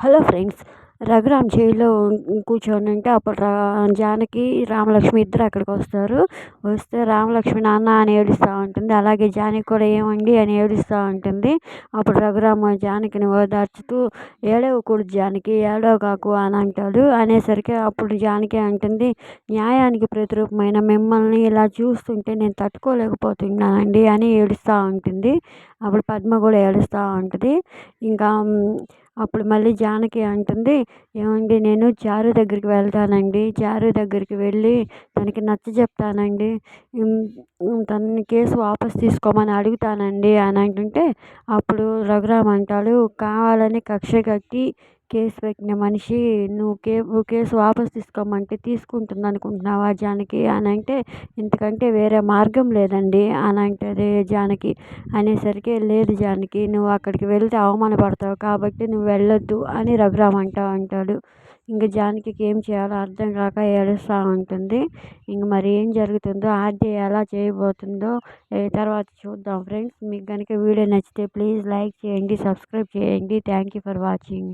Hello friends Raghuram జైల్లో కూర్చొని ఉంటే అప్పుడు రా జానకి రామలక్ష్మి ఇద్దరు అక్కడికి వస్తారు. వస్తే రామలక్ష్మి నాన్న అని ఏడుస్తూ ఉంటుంది. అలాగే జానకి కూడా ఏమండి అని ఏడుస్తూ ఉంటుంది. అప్పుడు రఘురామ జానకిని ఓదార్చుతూ ఏడవకూడదు జానకి ఏడవకు అని అంటాడు. అనేసరికి అప్పుడు జానకి అంటుంది న్యాయానికి ప్రతిరూపమైన మిమ్మల్ని ఇలా చూస్తుంటే నేను తట్టుకోలేకపోతున్నానండి అని ఏడుస్తూ ఉంటుంది. అప్పుడు పద్మ కూడా ఏడుస్తూ ఉంటుంది. ఇంకా అప్పుడు మళ్ళీ జానకి అంటుంది ఏమండి నేను చారు దగ్గరికి వెళ్తానండి చారు దగ్గరికి వెళ్ళి తనకి నచ్చ చెప్తానండి. తనని కేసు వాపస్ తీసుకోమని అడుగుతానండి అని అంటుంటే అప్పుడు రఘురామ్ అంటాడు కావాలని కక్ష కట్టి కేసు పెట్టిన మనిషి నువ్వు కే కేసు వాపసు తీసుకోమంటే తీసుకుంటుంది అనుకుంటున్నావా జానకి? అని అంటే ఇంతకంటే వేరే మార్గం లేదండి అని అంటుంది జానకి అనేసరికి లేదు జానకి నువ్వు అక్కడికి వెళ్తే అవమానపడతావు కాబట్టి నువ్వు వెళ్ళొద్దు అని రఘురామ్ అంటూ ఉంటాడు. ఇంక జానకికి ఏం చేయాలో అర్థం కాక ఏడుస్తూ ఉంటుంది. ఇంక మరి ఏం జరుగుతుందో ఆర్డీ ఎలా చేయబోతుందో తర్వాత చూద్దాం. ఫ్రెండ్స్ మీకు కనుక వీడియో నచ్చితే ప్లీజ్ లైక్ చేయండి సబ్స్క్రైబ్ చేయండి. Thank you for watching.